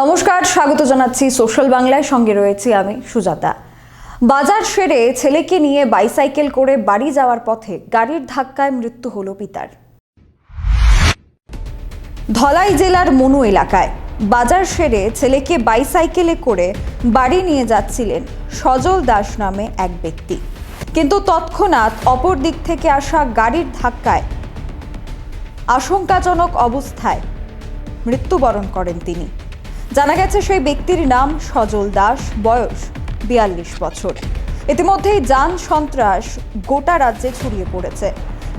নমস্কার, স্বাগত জানাচ্ছি সোশ্যাল বাংলায়। সঙ্গে রয়েছি আমি সুজাতা। বাজার সেরে ছেলেকে নিয়ে বাইসাইকেল করে বাড়ি যাওয়ার পথে গাড়ির ধাক্কায় মৃত্যু হলো পিতার। ধলাই জেলার মনু এলাকায় বাজার সেরে ছেলেকে বাইসাইকেলে করে বাড়ি নিয়ে যাচ্ছিলেন সজল দাস নামে এক ব্যক্তি। কিন্তু তৎক্ষণাৎ অপর দিক থেকে আসা গাড়ির ধাক্কায় আশঙ্কাজনক অবস্থায় মৃত্যুবরণ করেন তিনি। জানা গেছে সেই ব্যক্তির নাম সজল দাস, বয়স বিয়াল্লিশ বছর। ইতিমধ্যেই যান সন্ত্রাস গোটা রাজ্যে ছড়িয়ে পড়েছে।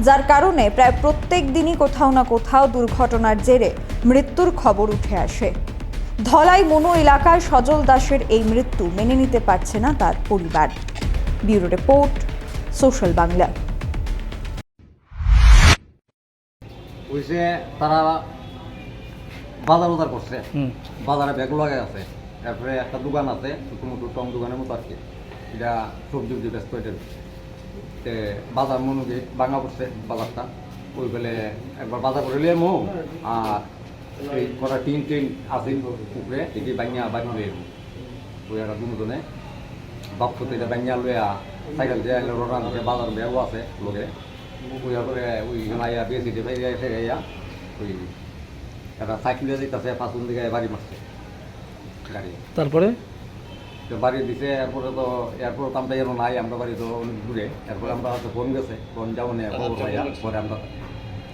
যার কারণে প্রায় প্রত্যেক দিনই কোথাও না কোথাও দুর্ঘটনার জেরে মৃত্যুর খবর উঠে আসে। ধলাই মনু এলাকায় সজল দাসের এই মৃত্যু মেনে নিতে পারছে না তার পরিবার। Bureau report, social Bangla. বাজার বাজার করছে। বাজারে ব্যাগ লাগে আছে। তারপরে একটা দোকান আছে ছোটো মোটো টং দোকানের মতো আর কি এটা সবজি উবজি ব্যস্ত এটা তে বাজার মনুকে ভাঙা পড়ছে বাজারটা। ওই ফেলে একবার বাজার করে লিয়ে মো আর এই কটা টিন টিন আসিল উপরে এটি বাঙিয়া বাঙি লিয়ে ওই একটা দুজনে বাপসতে এটা বাঙিয়া লইয়া সাইকেল দিয়ে রোডান বাজার ব্যাগও আছে লোকে ওই করে ওই বেশি গাইয়া ওই একটা সাইকেল দিয়ে যেতেছে পাঁচুন দিকে বাড়ি মারছে। গাড়ি। তারপরে? তো বাড়ি দিছে এরপরে তো এরপর তো আমরা এরও নাই আমরা বাড়ি তো অনেক দূরে। এরপরে আমরা হয়তো ফোন গেছে ফোন যাব না খবর পাইয়া পরে আমরা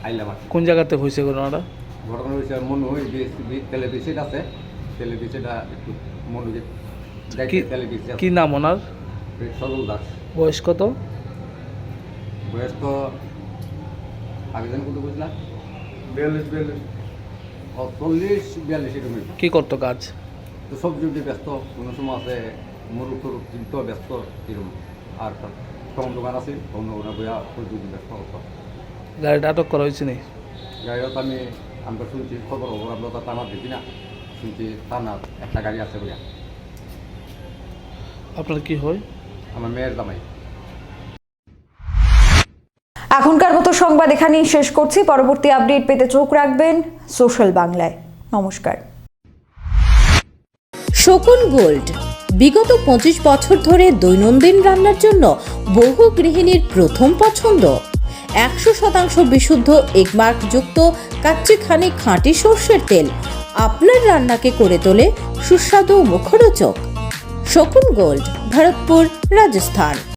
আইলাম আর কোন জায়গাতে হয়েছে ঘটনাটা? ঘটনা হয়েছে মনে হয় তেলে বিসিট আছে। তেলে বিসিটা একটু মনোযোগ কি- নাম ওনার? সজল দাস। বয়স কত? বয়স তো আবেদন করতে বুঝলাম বিয়াল্লিশ বিয়াল্লিশ। চল্লিশ বিয়াল্লিশ এরকম কি করতো কাজ? তো সবজি উবজি ব্যস্ত কোনো সময় আছে মুরুখ টুরুখ কিনতে ব্যস্ত এরকম। আর কম দোকান আছে কম দোকানে বইয়া উবজি ব্যস্ত হতো। গাড়িটা আটক করা হয়েছে নি গাড়িত আমি আমরা শুনছি খবর খবর আমরা তো থানার দেখি না। শুনছি থানার একটা গাড়ি আছে বইয়া। আপনার কি হয়? আমার মেয়ের জামাই। এখনকার মতো সংবাদ এখানেই শেষ করছি। পরবর্তী আপডেট পেতে চোখ রাখবেন সোশ্যাল বাংলায়। নমস্কার। শকুন গোল্ড, বিগত পঁচিশ বছর ধরে দৈনন্দিন রান্নার জন্য বহু গৃহিণীর প্রথম পছন্দ। একশো শতাংশ বিশুদ্ধ এগমার্ক যুক্ত কাচ্চিখানি খাঁটি সর্ষের তেল আপনার রান্নাকে করে তোলে সুস্বাদু মুখরোচক। শকুন গোল্ড, ভরতপুর, রাজস্থান।